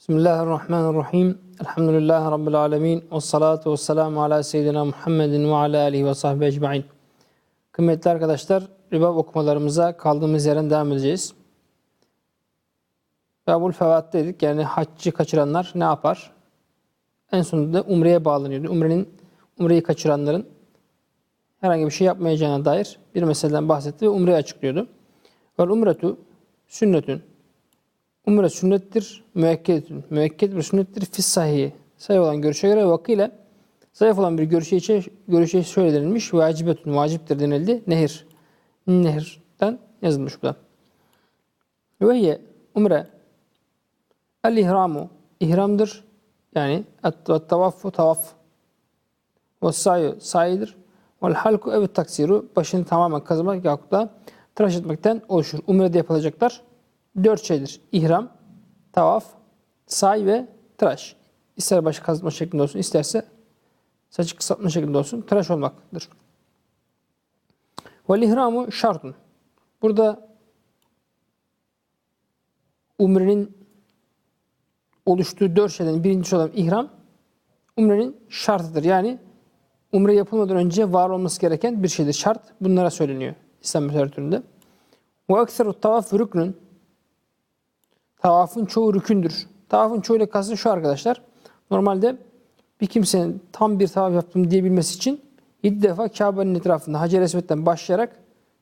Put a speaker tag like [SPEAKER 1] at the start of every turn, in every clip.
[SPEAKER 1] Bismillahirrahmanirrahim. Elhamdülillahi Rabbil alemin. Ve salatu ve selamu ala seyyidina Muhammedin ve ala alihi ve sahbihi ecma'in. Kıymetli arkadaşlar, riba okumalarımıza kaldığımız yerden devam edeceğiz. Babul fevat dedik. Yani haccı kaçıranlar ne yapar? En sonunda da umreye bağlanıyordu. Umrenin, umreyi kaçıranların herhangi bir şey yapmayacağına dair bir meseleden bahsetti ve umreyi açıklıyordu. Vel umretu sünnetün Umre sünnettir, müekkedettir. Müekked bir sünnettir, fis sahihi. Sahih olan görüşe göre vakıyla zayıf olan bir görüşe, içe, görüşe şöyle denilmiş. Vacibetun, vaciptir denildi. Nehir. Nehirden yazılmış bu da. Ve hiye umre el ihramu ihramdır. Yani tavaffu tavaf. Ve sayu sayidir. Vel halku evet taksiru başını tamamen kazımak yahut da tıraş etmekten oluşur. Umre'de yapılacaklar dört şeydir. İhram, tavaf, say ve tıraş. İster başı kazıtma şeklinde olsun, isterse saçı kısaltma şeklinde olsun. Tıraş olmaktır. Vel ihramu şartun. Burada umrenin oluştuğu dört şeyden birincisi olan ihram umrenin şartıdır. Yani umre yapılmadan önce var olması gereken bir şeydir. Şart bunlara söyleniyor İslam literatüründe. Ve ekseru tavaf rüknün Tavafın çoğu rükündür. Tavafın çoğu ile kastım şu arkadaşlar. Normalde bir kimsenin tam bir tavaf yaptım diyebilmesi için 7 defa Kabe'nin etrafında Hacer Esved'den başlayarak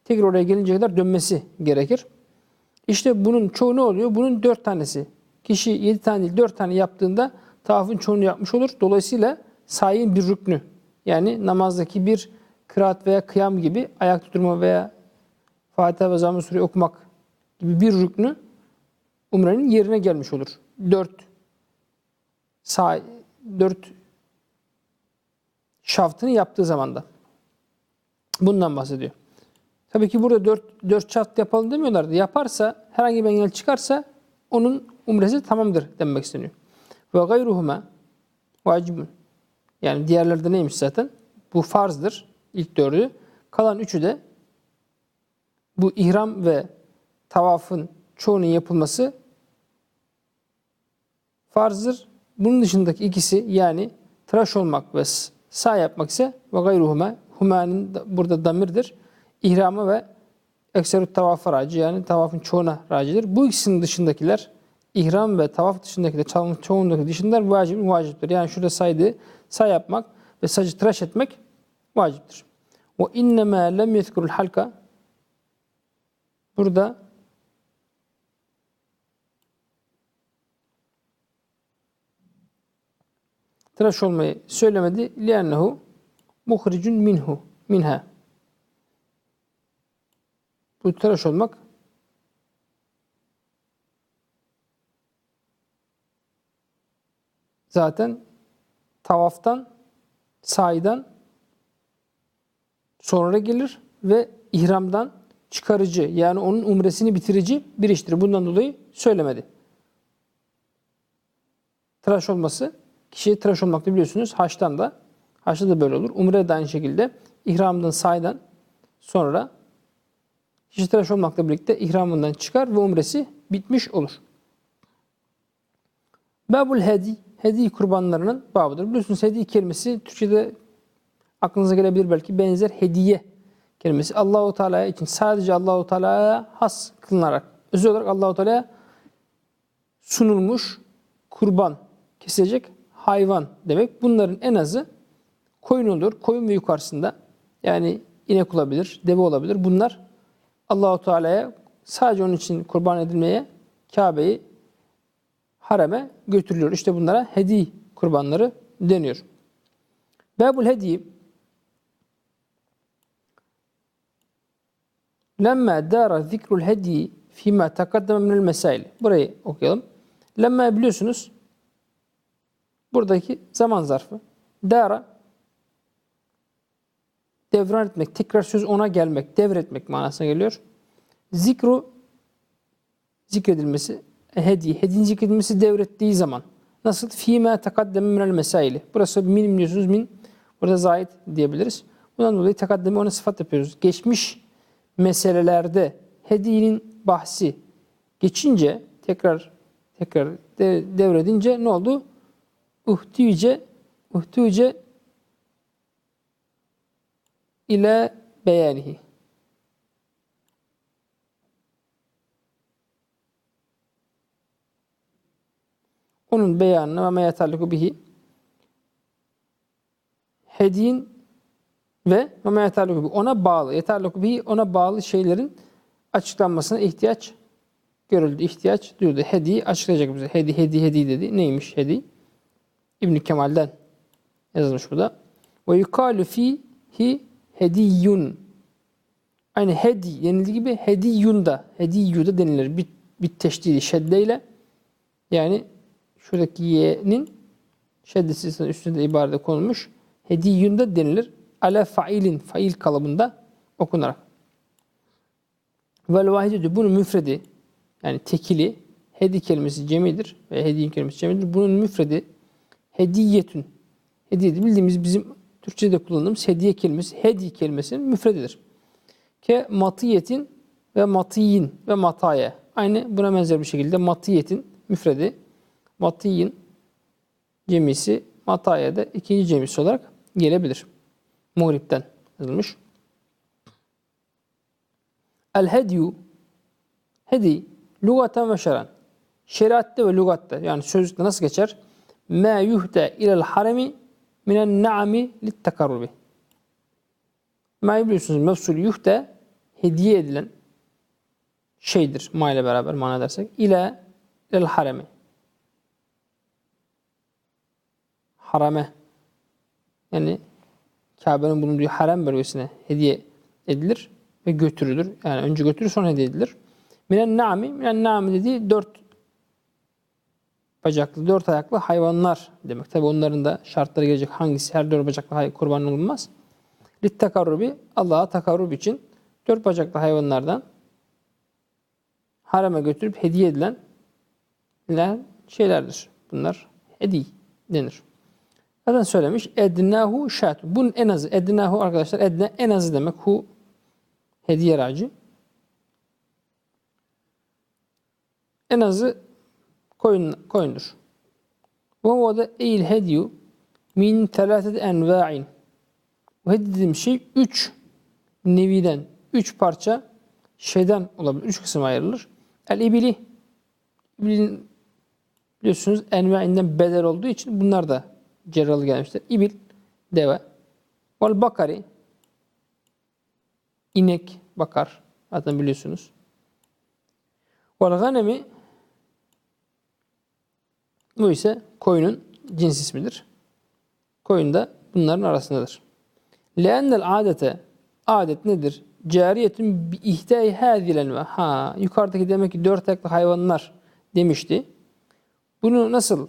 [SPEAKER 1] tekrar oraya gelince kadar dönmesi gerekir. İşte bunun çoğu ne oluyor? Bunun 4 tanesi. Kişi 7 tane değil 4 tane yaptığında tavafın çoğunu yapmış olur. Dolayısıyla sayin bir rüknü. Yani namazdaki bir kıraat veya kıyam gibi ayak durma veya Fatiha ve Zamm-ı okumak gibi bir rüknü umrenin yerine gelmiş olur. Dört sağ, dört şaftını yaptığı zamanda. Bundan bahsediyor. Tabii ki burada dört, dört şaft yapalım demiyorlardı. Yaparsa, herhangi bir engel çıkarsa onun umresi tamamdır denmek isteniyor. Ve gayruhuma vacibun. Yani diğerlerde neymiş zaten? Bu farzdır. ilk dördü. Kalan üçü de bu ihram ve tavafın çoğunun yapılması farzdır. Bunun dışındaki ikisi yani tıraş olmak ve sağ yapmak ise ve gayruhuma humanın burada damirdir. İhrama ve ekserut tavafa raci yani tavafın çoğuna racidir. Bu ikisinin dışındakiler ihram ve tavaf dışındakiler, tavafın çoğundaki dışındakiler vacip vaciptir. Yani şurada saydı sağ yapmak ve saçı tıraş etmek vaciptir. Ve innema lem yezkurul halka burada tıraş olmayı söylemedi. لِأَنَّهُ muhricun minhu minha. Bu tıraş olmak zaten tavaftan, saydan sonra gelir ve ihramdan çıkarıcı yani onun umresini bitirici bir iştir. Bundan dolayı söylemedi. Tıraş olması Kişiye tıraş olmakta biliyorsunuz haçtan da. Haçta da böyle olur. Umre de aynı şekilde ihramdan saydan sonra kişi tıraş olmakla birlikte ihramından çıkar ve umresi bitmiş olur. Babul hedi, hedi kurbanlarının babıdır. Biliyorsunuz hedi kelimesi Türkçe'de aklınıza gelebilir belki benzer hediye kelimesi. Allahu Teala için sadece Allahu Teala'ya has kılınarak özel olarak Allahu Teala'ya sunulmuş kurban kesilecek hayvan demek. Bunların en azı koyun olur. Koyun ve yukarısında yani inek olabilir, deve olabilir. Bunlar Allahu Teala'ya sadece onun için kurban edilmeye Kabe'yi hareme götürülüyor. İşte bunlara hedi kurbanları deniyor. Babul hedi Lemma dara zikrul hedi fima takaddeme minel mesail. Burayı okuyalım. Lemma biliyorsunuz Buradaki zaman zarfı. Dara devran etmek, tekrar söz ona gelmek, devretmek manasına geliyor. Zikru zikredilmesi, hediye, hediyenin zikredilmesi devrettiği zaman. Nasıl? Fîmâ tekaddeme minel mesaili. Burası min biliyorsunuz min. Burada zahit diyebiliriz. Bundan dolayı tekaddeme ona sıfat yapıyoruz. Geçmiş meselelerde hediyenin bahsi geçince tekrar tekrar de- devredince ne oldu? Uhtüce uhtüce ile beyanihi. Onun beyanına ve meyetalliku bihi hediyin ve ve meyetalliku bihi ona bağlı, yeterliku bihi ona bağlı şeylerin açıklanmasına ihtiyaç görüldü, ihtiyaç duyuldu. Hedi açıklayacak bize. Hedi, hedi, hedi dedi. Neymiş hedi? İbn Kemal'den yazılmış bu da. Ve yukalu fihi hediyun. Aynı hedi denildiği gibi hediyun da, hediyyü da denilir. Bir, bir teşdidi şeddeyle. Yani şuradaki y'nin şeddesi üstünde ibarede konulmuş. Hediyyun da denilir. Ala failin, fail kalıbında okunarak. Vel vahidü bunun müfredi yani tekili hedi kelimesi cemidir ve hediyin kelimesi cemidir. Bunun müfredi hediyetün. Hediye bildiğimiz bizim Türkçe'de kullandığımız hediye kelimesi hedi kelimesinin müfredidir. Ke matiyetin ve matiyin ve mataye. Aynı buna benzer bir şekilde matiyetin müfredi matiyin cemisi mataye de ikinci cemisi olarak gelebilir. Muhripten yazılmış. El hedyu hedi lugaten ve şeran. Şeriatte ve lugatta yani sözlükte nasıl geçer? Ma yuhde ilel haremi minen na'ami lit tekarrubi. Ma biliyorsunuz mefsul yuhde hediye edilen şeydir. Ma ile beraber mana dersek. ile ilel haremi. Harame. Yani Kabe'nin bulunduğu harem bölgesine hediye edilir ve götürülür. Yani önce götürür sonra hediye edilir. Minen na'mi, minen na'mi dediği dört bacaklı, dört ayaklı hayvanlar demek. Tabi onların da şartları gelecek. Hangisi her dört bacaklı kurban olunmaz. Lit takarrubi, Allah'a takarrub için dört bacaklı hayvanlardan hareme götürüp hediye edilen şeylerdir. Bunlar hediye denir. Zaten söylemiş. Ednahu şat. Bunun en azı. Ednahu arkadaşlar. Edne en azı demek. Hu hediye racı. En azı koyun, koyundur. Ve huve da eil hedyu min telâtet enva'in. Bu hediye dediğim şey üç neviden, üç parça şeyden olabilir. Üç kısım ayrılır. El ibili. İbilin biliyorsunuz envainden bedel olduğu için bunlar da cerralı gelmiştir. İbil, deve. Vel bakari, inek, bakar. Zaten biliyorsunuz. Vel ganemi, bu ise koyunun cins ismidir. Koyun da bunların arasındadır. Leennel adete, adet nedir? Cariyetin bi ihtiyai hâzilen ve ha yukarıdaki demek ki dört ayaklı hayvanlar demişti. Bunu nasıl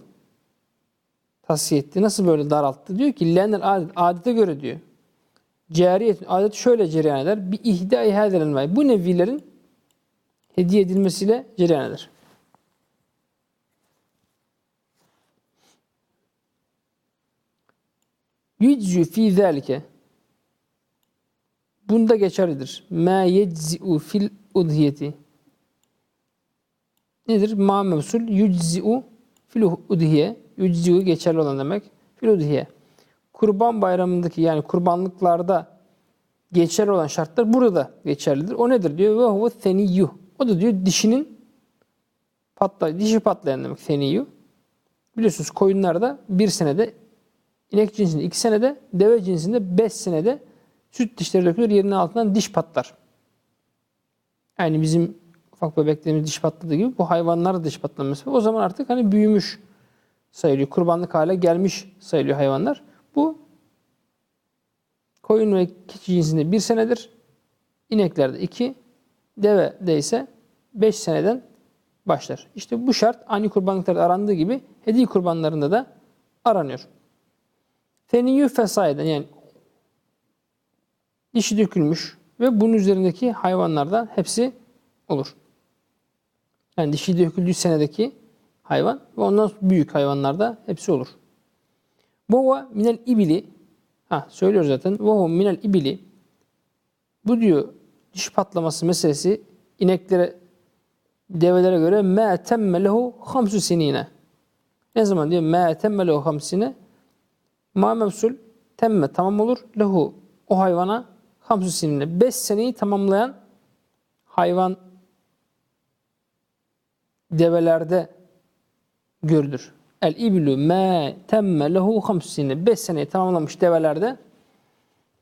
[SPEAKER 1] tavsiye etti. Nasıl böyle daralttı? Diyor ki lenel adet, adete göre diyor. Cariyet, adet şöyle cereyan eder. Bir ihdai hadelenmay. Bu nevilerin hediye edilmesiyle cereyan eder. Yüczü fi zâlike Bunda geçerlidir. Ma yeczi'u fil udhiyeti Nedir? Ma mevsul yüczi'u fil udhiye Yüczi'u geçerli olan demek. Fil udhiye Kurban bayramındaki yani kurbanlıklarda geçerli olan şartlar burada geçerlidir. O nedir diyor? Ve huve theniyyuh. O da diyor dişinin patla, dişi patlayan demek theniyyuh. Biliyorsunuz koyunlarda bir senede inek cinsinde iki senede, deve cinsinde beş senede süt dişleri dökülür. Yerinin altından diş patlar. Yani bizim ufak bebeklerimiz diş patladığı gibi bu hayvanlar da diş patlaması. O zaman artık hani büyümüş sayılıyor. Kurbanlık hale gelmiş sayılıyor hayvanlar. Bu koyun ve keçi cinsinde bir senedir. İneklerde iki, devede ise beş seneden başlar. İşte bu şart ani kurbanlıklarda arandığı gibi hediye kurbanlarında da aranıyor. Feniyyü fesayeden yani dişi dökülmüş ve bunun üzerindeki hayvanlarda hepsi olur. Yani dişi döküldüğü senedeki hayvan ve ondan büyük hayvanlarda hepsi olur. Vova minel ibili ha söylüyor zaten. Vova minel ibili bu diyor diş patlaması meselesi ineklere develere göre me temme lehu hamsu sinine. Ne zaman diyor? Me temme lehu hamsine ma mevsul temme tamam olur. Lehu o hayvana hamsu sinine 5 seneyi tamamlayan hayvan develerde görülür. El iblu me temme lehu hamsu sinine 5 seneyi tamamlamış develerde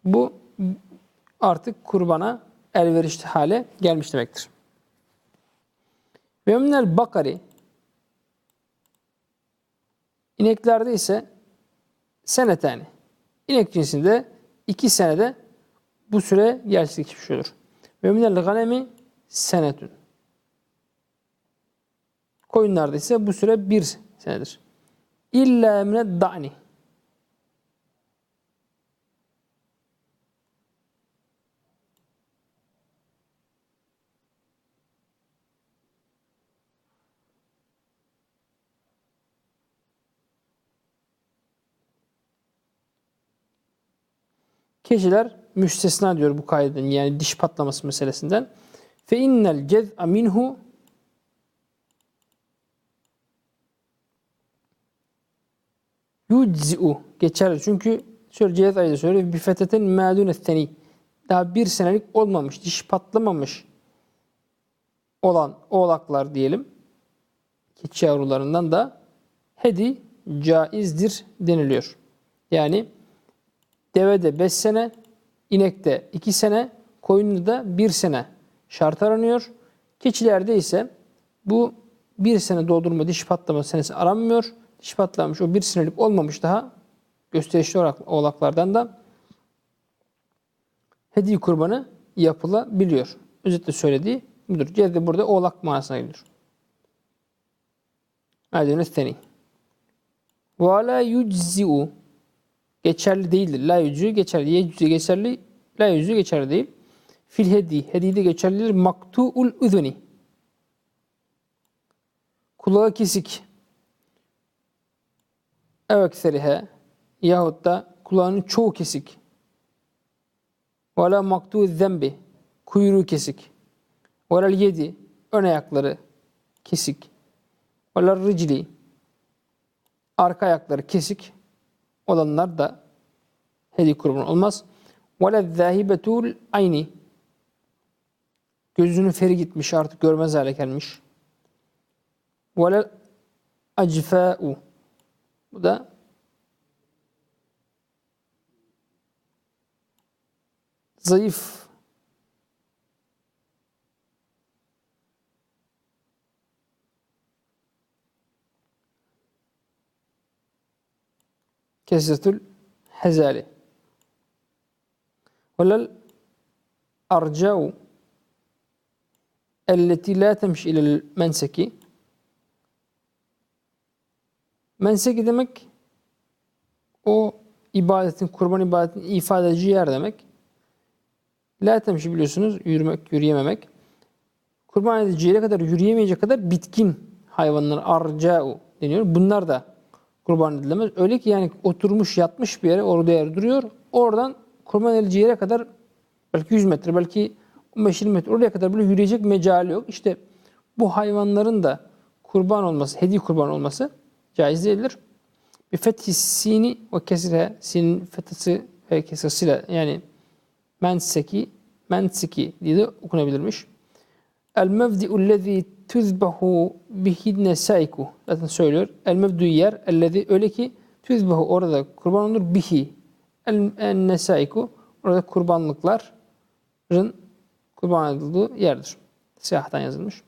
[SPEAKER 1] bu artık kurbana elverişli hale gelmiş demektir. Ve minel bakari İneklerde ise senetani. İnek cinsinde iki senede bu süre gerçekleşmiş olur. Ve minel ganemi senetün. Koyunlarda ise bu süre bir senedir. İlla emre da'ni. Keçiler müstesna diyor bu kaidenin yani diş patlaması meselesinden. Fe innel cez'a minhu yuczi'u geçer. Çünkü şöyle cihaz ayda söylüyor. Bir fetetin mâdûn etteni. Daha bir senelik olmamış, diş patlamamış olan oğlaklar diyelim. Keçi yavrularından da hedi caizdir deniliyor. Yani Devede 5 sene, inekte 2 sene, koyunda da 1 sene şart aranıyor. Keçilerde ise bu 1 sene doldurma diş patlama senesi aranmıyor. Diş patlamış o 1 senelik olmamış daha gösterişli olarak oğlaklardan da hediye kurbanı yapılabiliyor. Özetle söylediği budur. Cezde burada oğlak manasına geliyor. Adını seni. Ve la yuczi'u geçerli değildir. La yüzü geçerli. Yecüzü geçerli. La yüzü geçerli değil. Fil hedi. Hedi de geçerlidir. Maktu'ul üzuni. Kulağı kesik. Evekserihe. Yahut da kulağının çoğu kesik. Ve la maktu'u zembi. Kuyruğu kesik. Ve la yedi. Ön ayakları kesik. Ve la ricli. Arka ayakları kesik olanlar da hediye kurban olmaz. وَلَا ذَّاهِبَةُ ayni Gözünün feri gitmiş artık görmez hale gelmiş. وَلَا acfa'u Bu da zayıf kesretül hezali. Velel arca'u elleti la temşi ilel menseki Menseki demek o ibadetin, kurban ibadetin ifade edici yer demek. La temşi biliyorsunuz yürümek, yürüyememek. Kurban edici yere kadar yürüyemeyecek kadar bitkin hayvanlar arca'u deniyor. Bunlar da kurban edilemez. Öyle ki yani oturmuş yatmış bir yere orada yer duruyor. Oradan kurban edilecek yere kadar belki 100 metre belki 15-20 metre oraya kadar böyle yürüyecek mecali yok. İşte bu hayvanların da kurban olması, hediye kurban olması caiz değildir. Bir fethi sini ve kesire, sinin fethası ve kesresiyle yani menseki, mensiki diye de okunabilirmiş. El mevdi'u lezi tüzbehu bihi nesaiku. Zaten söylüyor. El mevdu yer ellezi öyle ki tüzbehu orada kurban olur bihi. El nesaiku orada kurbanlıkların kurban edildiği yerdir. Siyahtan yazılmış.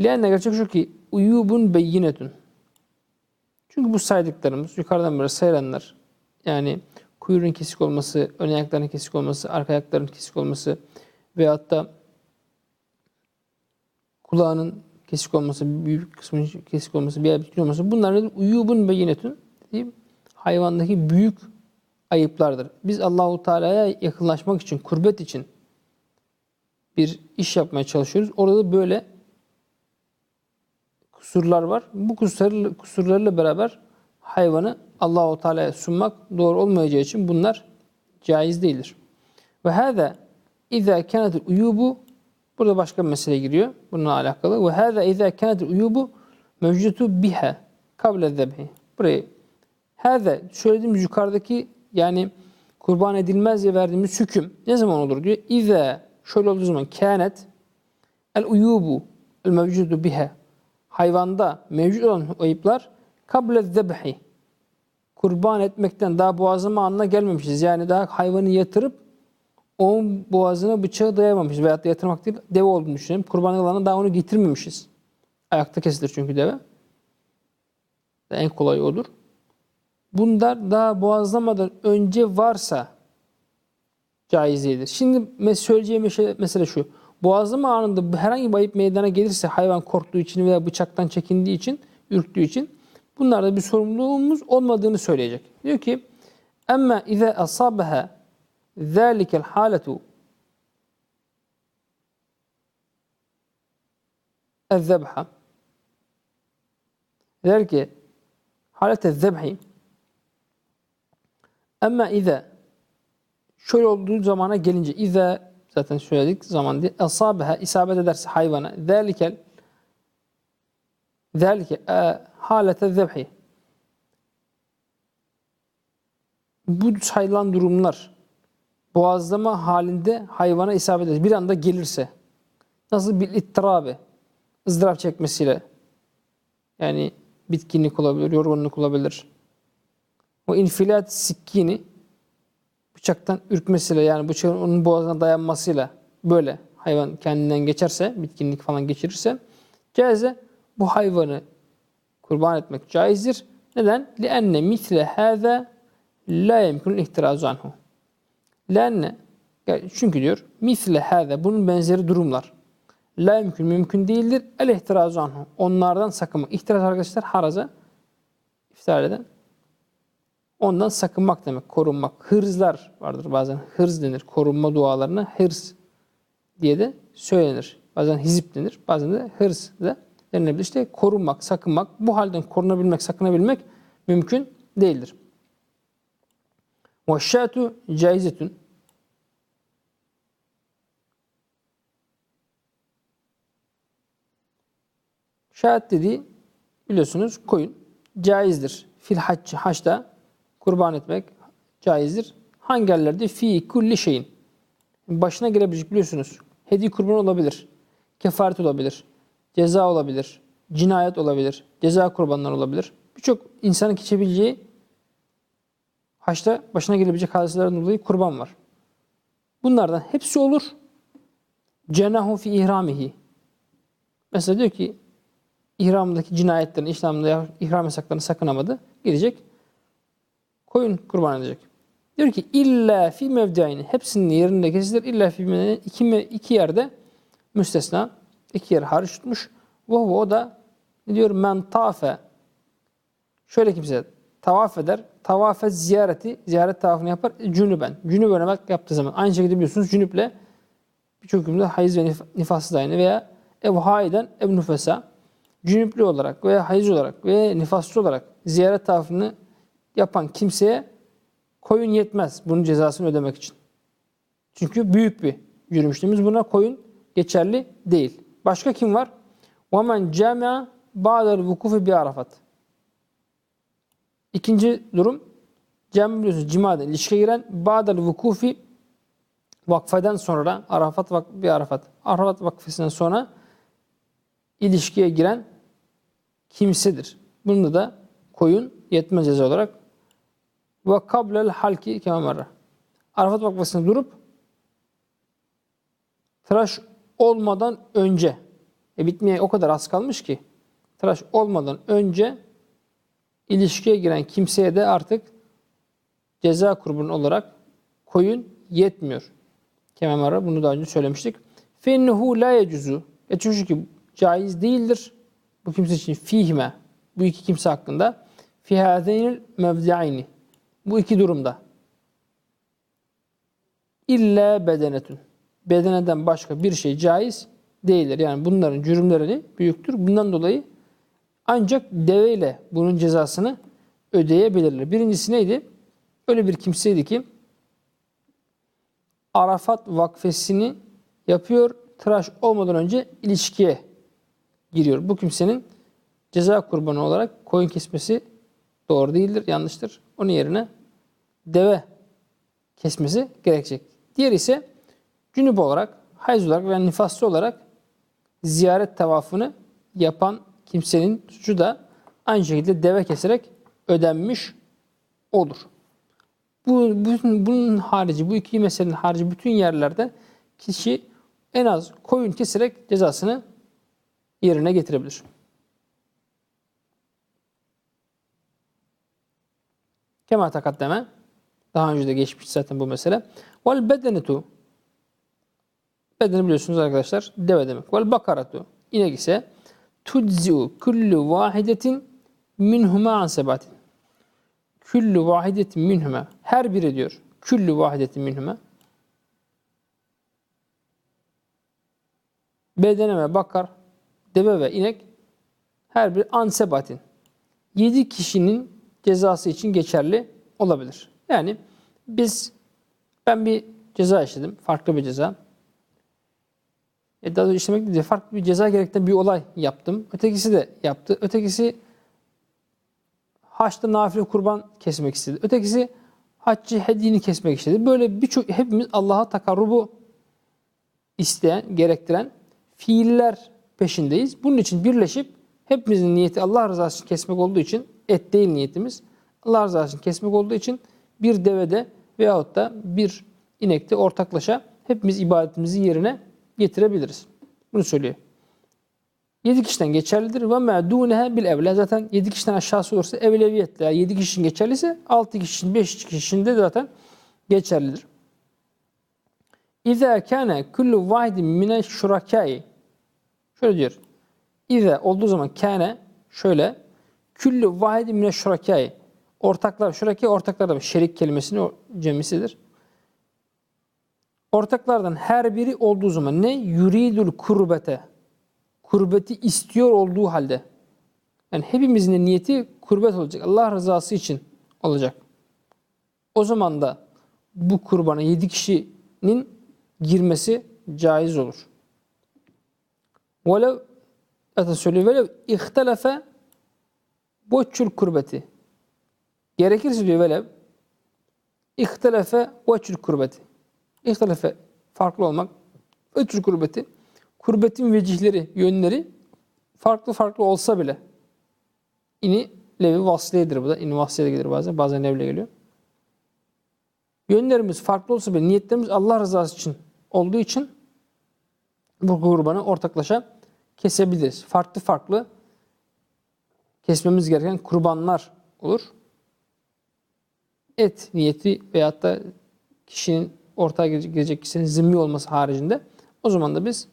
[SPEAKER 1] Lianne gerçek şu ki uyubun beyinetun. Çünkü bu saydıklarımız yukarıdan beri sayılanlar yani kuyruğun kesik olması, ön ayaklarının kesik olması, arka ayaklarının kesik olması veyahut da kulağının kesik olması, büyük kısmının kesik olması, bir bitkin olması bunlar? Uyubun beyinetün dediğim hayvandaki büyük ayıplardır. Biz Allahu Teala'ya yakınlaşmak için, kurbet için bir iş yapmaya çalışıyoruz. Orada böyle kusurlar var. Bu kusurlarla, beraber hayvanı Allahu Teala'ya sunmak doğru olmayacağı için bunlar caiz değildir. Ve hâzâ izâ kânetil uyubu Burada başka bir mesele giriyor bununla alakalı. Ve hâzâ izâ kânetil uyubu mevcutu biha kable zebhi. burayı. Hâze söylediğimiz yukarıdaki yani kurban edilmez diye verdiğimiz hüküm ne zaman olur diyor. İze şöyle olduğu zaman kânet el uyubu el mevcudu bihe hayvanda mevcut olan ayıplar kable zebhi kurban etmekten daha boğazlama anına gelmemişiz. Yani daha hayvanı yatırıp onun boğazına bıçağı dayamamışız. Veyahut da yatırmak değil, deve olduğunu düşünelim. Kurban alanına daha onu getirmemişiz. Ayakta kesilir çünkü deve. En kolay odur. Bunlar daha boğazlamadan önce varsa caiz değildir. Şimdi söyleyeceğim mesele şu. Boğazlama anında herhangi bir ayıp meydana gelirse hayvan korktuğu için veya bıçaktan çekindiği için, ürktüğü için bunlarda bir sorumluluğumuz olmadığını söyleyecek. Diyor ki Ama ize asabaha hâletu ezzebha der ki halete zebhi ama ize şöyle olduğu zamana gelince ize zaten söyledik zaman diye asabeha isabet ederse hayvana zelikel zelike halete zebhi bu sayılan durumlar boğazlama halinde hayvana isabet eder. Bir anda gelirse nasıl bir ittirabi ızdırap çekmesiyle yani bitkinlik olabilir, yorgunluk olabilir. O infilat sikkini bıçaktan ürkmesiyle yani bıçağın onun boğazına dayanmasıyla böyle hayvan kendinden geçerse, bitkinlik falan geçirirse caize bu hayvanı kurban etmek caizdir. Neden? لِأَنَّ مِثْلَ هَذَا لَا يَمْكُنُ الْاِحْتِرَازُ عَنْهُ Lenne çünkü diyor misle herde bunun benzeri durumlar. La mümkün mümkün değildir. El ihtirazu anhu. Onlardan sakınmak. İhtiraz arkadaşlar haraza iftar eden. Ondan sakınmak demek. Korunmak. Hırzlar vardır bazen. Hırz denir. Korunma dualarına hırs diye de söylenir. Bazen hizip denir. Bazen de hırs da denilebilir. İşte korunmak, sakınmak, bu halden korunabilmek, sakınabilmek mümkün değildir. Ve şatu. Şahit dediği biliyorsunuz koyun caizdir. Fil haccı haçta kurban etmek caizdir. Hangi yerlerde? Fi kulli şeyin. Başına gelebilecek biliyorsunuz. Hediye kurban olabilir. Kefaret olabilir. Ceza olabilir. Cinayet olabilir. Ceza kurbanlar olabilir. Birçok insanın geçebileceği haçta başına gelebilecek hadiselerin dolayı kurban var. Bunlardan hepsi olur. Cenahu fi ihramihi. Mesela diyor ki ihramdaki cinayetlerin, İslam'da ihram yasaklarını sakınamadı. Gidecek, koyun kurban edecek. Diyor ki illa fi mevdiayni hepsinin yerinde kesilir. İlla fi mevdiayni iki, iki yerde müstesna. iki yer hariç tutmuş. Ve o da ne diyor? Men tafe şöyle kimse tavaf eder. Tavafe ziyareti, ziyaret tavafını yapar. Cünüben. Cünüp oynamak yaptığı zaman. Aynı şekilde biliyorsunuz cünüple birçok hükümde hayız ve nifası da aynı veya ev haiden ev nüfesa cünüplü olarak veya hayız olarak veya nifaslı olarak ziyaret tavafını yapan kimseye koyun yetmez bunun cezasını ödemek için. Çünkü büyük bir yürümüşlüğümüz buna koyun geçerli değil. Başka kim var? وَمَنْ جَمَعَ بَعْدَ الْوُكُفِ bir arafat. İkinci durum, cem biliyorsunuz cimaden ilişkiye giren ba'del vukufi vakfeden sonra Arafat vak bir Arafat. Arafat vakfesinden sonra ilişkiye giren kimsedir. Bunda da koyun yetmez ceza olarak ve kablel halki kememerre. Arafat vakfasında durup tıraş olmadan önce e bitmeye o kadar az kalmış ki tıraş olmadan önce ilişkiye giren kimseye de artık ceza kurbanı olarak koyun yetmiyor. Kememara bunu daha önce söylemiştik. Fennehu la yecuzu. E çünkü caiz değildir. Bu kimse için fihme bu iki kimse hakkında fi hazeynil mevdi'ayni bu iki durumda illa bedenetün bedeneden başka bir şey caiz değildir. Yani bunların cürümleri büyüktür. Bundan dolayı ancak deveyle bunun cezasını ödeyebilirler. Birincisi neydi? Öyle bir kimseydi ki Arafat vakfesini yapıyor, tıraş olmadan önce ilişkiye giriyor. Bu kimsenin ceza kurbanı olarak koyun kesmesi doğru değildir, yanlıştır. Onun yerine deve kesmesi gerekecek. Diğer ise cünüp olarak, hayız olarak veya nifaslı olarak ziyaret tavafını yapan kimsenin suçu da aynı şekilde deve keserek ödenmiş olur. Bu, bütün, bunun harici, bu iki meselenin harici bütün yerlerde kişi en az koyun keserek cezasını yerine getirebilir. Kema takaddeme. Daha önce de geçmiş zaten bu mesele. Vel bedenetu. Bedeni biliyorsunuz arkadaşlar. Deve demek. Vel bakaratu. İnek ise tudzi'u kullu vahidetin minhuma an sebatin. Küllü vahidetin minhuma. Her biri diyor. Küllü vahidetin minhuma. Bedene ve bakar, deve ve inek her bir ansebatin. Yedi kişinin cezası için geçerli olabilir. Yani biz ben bir ceza işledim. Farklı bir ceza. E daha doğrusu işlemek değil de farklı bir ceza gerektiren bir olay yaptım. Ötekisi de yaptı. Ötekisi haçta nafile kurban kesmek istedi. Ötekisi haccı hediyeni kesmek istedi. Böyle birçok hepimiz Allah'a takarrubu isteyen, gerektiren fiiller peşindeyiz. Bunun için birleşip hepimizin niyeti Allah rızası için kesmek olduğu için et değil niyetimiz. Allah rızası için kesmek olduğu için bir devede veyahut da bir inekte ortaklaşa hepimiz ibadetimizi yerine getirebiliriz. Bunu söylüyor. 7 kişiden geçerlidir. Ve ma duneha bil evle. Zaten 7 kişiden aşağısı olursa evleviyetle. Yani 7 kişinin geçerliyse 6 kişinin 5 kişinin de zaten geçerlidir. İza kana kullu vahidin mine şurakai. Şöyle diyor. İza olduğu zaman kâne şöyle küllü vahidin mine şurakai. Ortaklar, şuraki ortaklar da şerik kelimesinin cemisidir. Ortaklardan her biri olduğu zaman ne? Yuridul kurbete. Kurbeti istiyor olduğu halde. Yani hepimizin niyeti kurbet olacak. Allah rızası için olacak. O zaman da bu kurbana yedi kişinin girmesi caiz olur. Velev Zaten söylüyor velev ihtelefe boçul kurbeti. Gerekirse diyor velev ihtelefe boçul kurbeti. İhtelefe farklı olmak. Ötür kurbeti. Kurbetin vecihleri, yönleri farklı farklı olsa bile ini levi vasliyedir bu da. İni vasliye gelir bazen. Bazen nevle geliyor. Yönlerimiz farklı olsa bile niyetlerimiz Allah rızası için olduğu için bu kurbanı ortaklaşa kesebiliriz. Farklı farklı kesmemiz gereken kurbanlar olur. Et niyeti veyahut da kişinin ortaya girecek kişinin zimmi olması haricinde o zaman da biz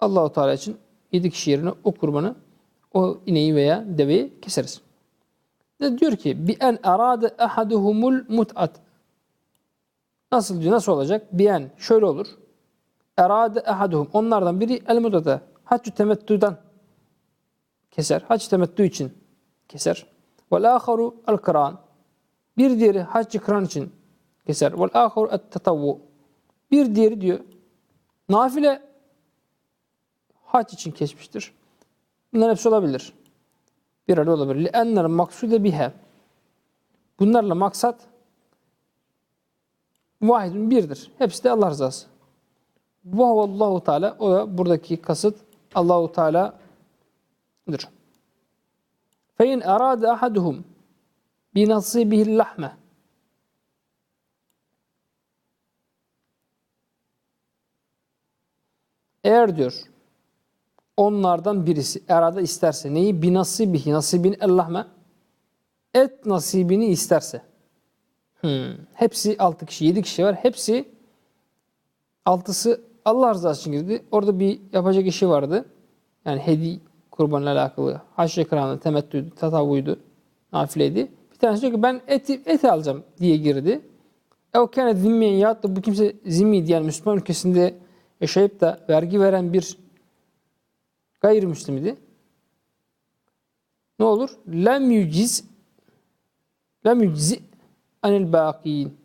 [SPEAKER 1] Allahu Teala için yedi kişi yerine o kurbanı o ineği veya deveyi keseriz. Ne diyor ki bi en arade ahaduhumul mut'at Nasıl diyor? Nasıl olacak? Biyen şöyle olur. Erade ahaduhum. Onlardan biri el mut'ata haccü temettüden keser. Hac temettü için keser. Vel aharu el kıran. Bir diğeri hac kıran için keser. Vel aharu et tetavvu. Bir diğeri diyor nafile hac için kesmiştir. Bunların hepsi olabilir. Bir arada olabilir. Li'enler maksude bihe. Bunlarla maksat vahidun birdir. Hepsi de Allah rızası. Vahuvallahu Teala o da buradaki kasıt Allahu Teala'dır. Fein arade ahaduhum bi nasibihil lahme Eğer diyor onlardan birisi erada isterse neyi? Bi nasibihi nasibin ellahme et nasibini isterse. Hmm. Hepsi altı kişi, yedi kişi var. Hepsi altısı Allah rızası için girdi. Orada bir yapacak işi vardı. Yani hedi kurbanla alakalı. Haşre kıranı, temettüydü, tatavuydu, nafileydi. Bir tanesi diyor ki ben eti, eti alacağım diye girdi. E o kâne zimmiyen ya da bu kimse zimmi yani Müslüman ülkesinde yaşayıp da vergi veren bir gayrimüslim idi. Ne olur? Lem yüciz lem yüciz anil bâkîn.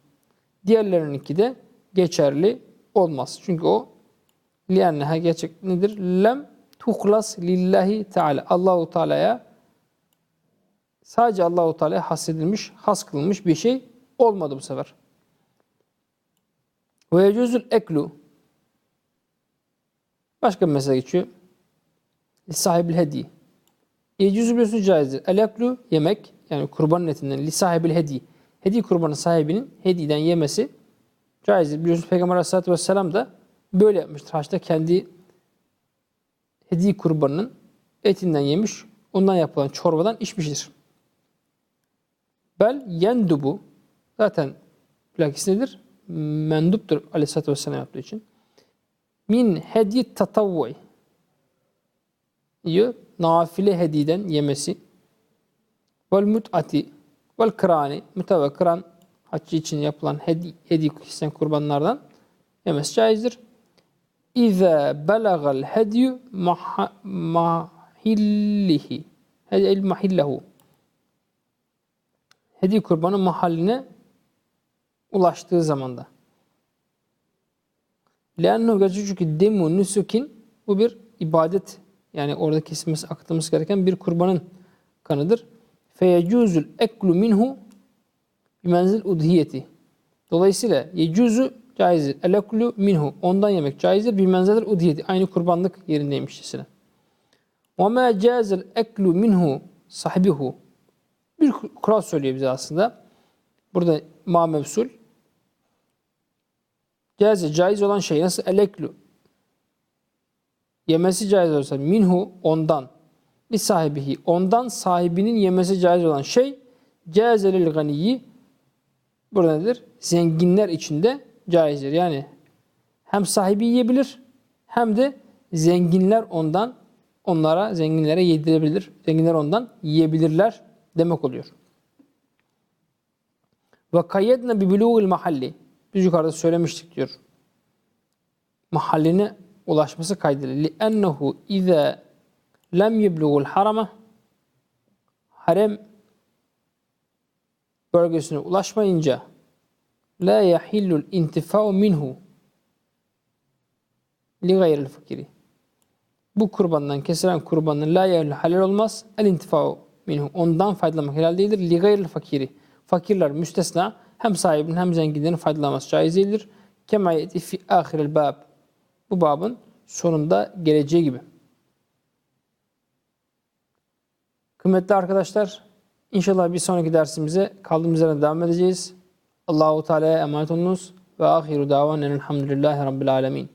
[SPEAKER 1] Diğerlerininki de geçerli olmaz. Çünkü o liyenneha gerçek nedir? Lem tuhlas lillahi teala. Allahu Teala'ya Sadece Allahu Teala'ya hassedilmiş, has kılınmış bir şey olmadı bu sefer. Ve yecuzul eklu Başka bir mesele geçiyor. Sahibil hedi. Yecuzu biliyorsunuz caizdir. El eklu yemek yani kurbanın etinden li sahibil hedi. Hedi kurbanın sahibinin hediden yemesi caizdir. Biliyorsunuz Peygamber Aleyhisselatü Vesselam da böyle yapmıştır. Haçta kendi hedi kurbanının etinden yemiş, ondan yapılan çorbadan içmiştir. Bel yendubu zaten bilakis nedir? Menduptur Aleyhisselatü Vesselam yaptığı için. Min hedi tatavvui diyor. Nafile hediden yemesi. Vel mut'ati vel kırani müte ve kıran haccı için yapılan hedi, hedi kesen kurbanlardan yemesi caizdir. İza belagal hedyu mahillihi el mahillehu hedi kurbanı mahalline ulaştığı zamanda. Leannu çünkü demu nusukin bu bir ibadet yani orada kesilmesi, akıtılması gereken bir kurbanın kanıdır. Feyecuzul eklu minhu bimenzil udhiyeti. Dolayısıyla yecuzu caizdir. El eklu minhu. Ondan yemek caizdir. Bimenzelir udhiyeti. Aynı kurbanlık yerindeymişçesine. Ve ma cazel eklu minhu sahibihu. Bir kural söylüyor bize aslında. Burada ma mevsul. Caiz, caiz olan şey nasıl? El eklu. Yemesi caiz olsa minhu ondan. Bir sahibihi. Ondan sahibinin yemesi caiz olan şey caizelil ganiyi burada nedir? Zenginler içinde caizdir. Yani hem sahibi yiyebilir hem de zenginler ondan onlara zenginlere yedirebilir. Zenginler ondan yiyebilirler demek oluyor. Ve kayyedne bi bulugul mahalli. Biz yukarıda söylemiştik diyor. Mahalline ulaşması kaydıyla. Li ennehu iza lem yeblugul harama harem bölgesine ulaşmayınca la yahillul intifa'u minhu li gayril fakiri. Bu kurbandan kesilen kurbanın la yahillu halal olmaz. El intifa'u minhu. Ondan faydalanmak helal değildir. Li gayril fakiri. Fakirler müstesna hem sahibinin hem zenginlerin faydalanması caiz değildir. Kema yeti fi ahirel bab. Bu babın sonunda geleceği gibi. Kıymetli arkadaşlar, inşallah bir sonraki dersimize kaldığımız yerden devam edeceğiz. Allahu Teala'ya emanet olunuz ve ahiru davan elhamdülillahi rabbil alemin.